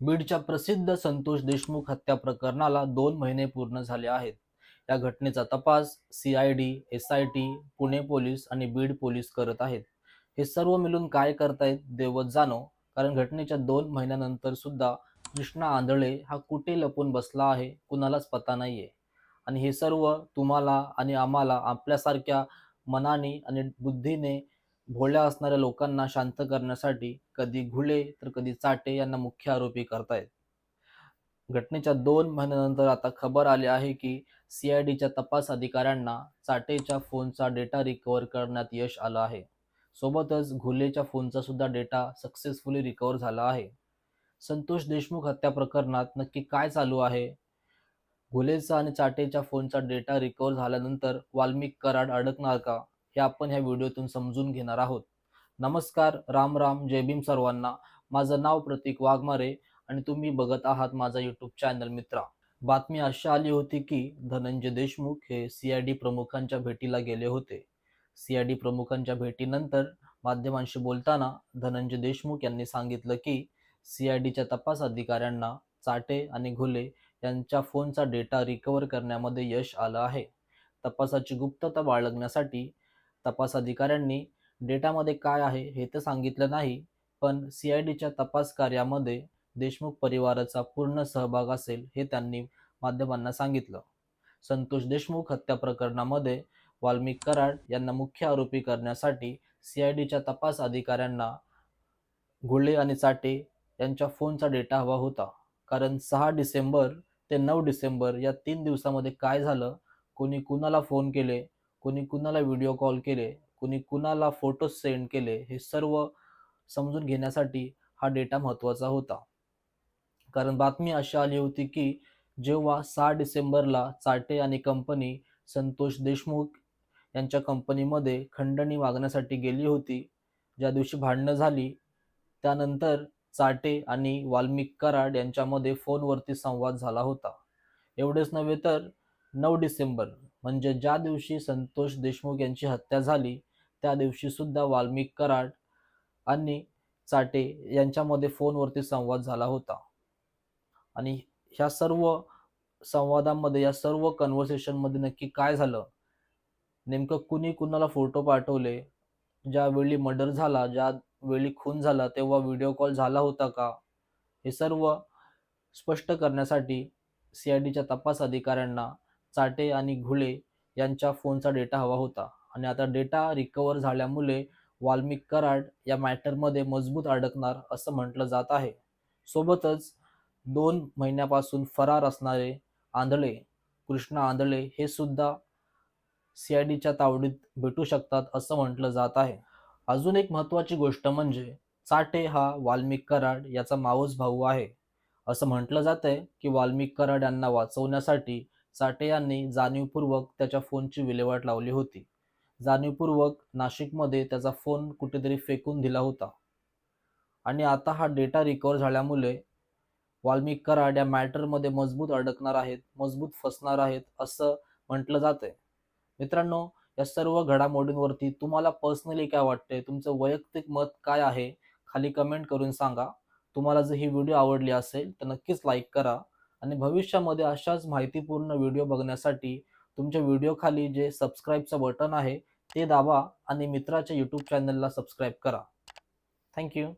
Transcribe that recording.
बीडच्या प्रसिद्ध संतोष देशमुख हत्या प्रकरणाला दोन महिने पूर्ण झाले आहेत. या घटनेचा तपास C I D S I T Pune police आणि बीड पोलीस करत आहेत. हे सर्व मिळून काय करतायत देवत जाणो कारण घटनेच्या दोन महिन्यानंतर सुद्धा कृष्णा आंधळे हा कुठे लपून बसला आहे कुणालाच पता नाहीये. आणि हे सर्व तुम्हाला आणि आम्हाला आपल्यासारख्या मनाने आणि बुद्धीने भोळ्या असणाऱ्या लोकांना शांत करण्यासाठी कधी घुले तर कधी चाटे यांना मुख्य आरोपी करतायत. घटनेच्या दोन महिन्यानंतर आता खबर आली आहे की सीआयडीच्या तपास अधिकाऱ्यांना चाटेच्या फोनचा डेटा रिकव्हर करण्यात यश आलं आहे. सोबतच घुलेच्या फोनचा सुद्धा डेटा सक्सेसफुली रिकव्हर झाला आहे. संतोष देशमुख हत्या प्रकरणात नक्की काय चालू आहे? घुलेचा आणि चाटेच्या फोनचा डेटा रिकव्हर झाल्यानंतर वाल्मिक कराड अडकणार का? हे आपण ह्या व्हिडिओतून समजून घेणार आहोत. नमस्कार राम राम जय भीम सर्वांना. माझं नाव प्रतीक वाघमारे आणि तुम्ही बघत आहात माझा यूट्यूब चॅनल मित्रा. बातमी अशी आली होती की धनंजय देशमुख हे सीआयडी प्रमुखांच्या भेटीला गेले होते. सीआयडी प्रमुखांच्या भेटीनंतर माध्यमांशी बोलताना धनंजय देशमुख यांनी सांगितलं की सीआयडीच्या तपास अधिकाऱ्यांना चाटे आणि घुले यांच्या फोनचा डेटा रिकव्हर करण्यामध्ये यश आलं आहे. तपासाची गुप्तता बाळगण्यासाठी तपास अधिकाऱ्यांनी डेटामध्ये काय आहे हे तर सांगितलं नाही पण सीआयडीच्या तपास कार्यामध्ये देशमुख परिवाराचा पूर्ण सहभाग असेल हे त्यांनी माध्यमांना सांगितलं. संतोष देशमुख हत्या प्रकरणामध्ये वाल्मिक कराड यांना मुख्य आरोपी करण्यासाठी सीआयडीच्या तपास अधिकाऱ्यांना घुले आणि चाटे यांच्या फोनचा डेटा हवा होता. कारण सहा डिसेंबर ते नऊ डिसेंबर या तीन दिवसामध्ये काय झालं कोणी कुणाला फोन केले कोणी कुणाला व्हिडिओ कॉल केले कोणी कुणाला फोटो सेंड केले हे सर्व समजून घेण्यासाठी हा डेटा महत्त्वाचा होता. कारण बातमी अशी आली होती की जेव्हा सहा डिसेंबरला चाटे आणि कंपनी संतोष देशमुख यांच्या कंपनीमध्ये खंडणी मागण्यासाठी गेली होती ज्या दिवशी भांडणं झाली त्यानंतर चाटे आणि वाल्मिक कराड यांच्यामध्ये फोनवरती संवाद झाला होता. एवढेच नव्हे तर नऊ डिसेंबर म्हणजे ज्या दिवशी संतोष देशमुख यांची हत्या झाली त्या दिवशी सुद्धा वाल्मिक कराड आणि चाटे यांच्यामध्ये फोनवरती संवाद झाला होता. आणि ह्या सर्व संवादामध्ये या सर्व कन्व्हर्सेशनमध्ये नक्की काय झालं? नेमकं कुणी कुणाला फोटो पाठवले? ज्यावेळी मर्डर झाला ज्या वेळी खून झाला तेव्हा व्हिडिओ कॉल झाला होता का? हे सर्व स्पष्ट करण्यासाठी सी आय डीच्या तपास अधिकाऱ्यांना चाटे आणि घुले यांच्या फोनचा डेटा हवा होता. आणि आता डेटा रिकवर झाल्यामुळे वाल्मिक कराड या मॅटरमध्ये मजबूत अडकणार असं म्हटलं जात आहे. सोबतच दोन महिन्यापासून फरार असणारे आंधळे कृष्णा आंधळे हे सुद्धा सी आय डीच्या तावडीत भेटू शकतात असं म्हटलं जात आहे. अजून एक महत्त्वाची गोष्ट म्हणजे चाटे हा वाल्मिक कराड याचा मावस भाऊ आहे. असं म्हटलं जात आहे की वाल्मिक कराड यांना वाचवण्यासाठी साठे यांनी जाणीवपूर्वक त्याच्या फोनची विल्हेवाट लावली होती. जाणीवपूर्वक नाशिकमध्ये त्याचा फोन कुठेतरी फेकून दिला होता. आणि आता हा डेटा रिकवर झाल्यामुळे वाल्मिक कराड या मॅटरमध्ये मजबूत अडकणार आहेत मजबूत फसणार आहेत असं म्हटलं जात आहे मित्रांनो या सर्व घडामोडींवरती तुम्हाला पर्सनली काय वाटते तुमचं वैयक्तिक मत काय आहे? खाली कमेंट करून सांगा. तुम्हाला जर ही व्हिडिओ आवडली असेल तर नक्कीच लाईक करा. आणि भविष्यामध्ये अशाच माहितीपूर्ण व्हिडिओ बघण्यासाठी तुमच्या व्हिडिओ खाली जे सबस्क्राईबचं बटन आहे ते दाबा आणि मित्राच्या यूट्यूब चॅनलला सबस्क्राईब करा. थँक्यू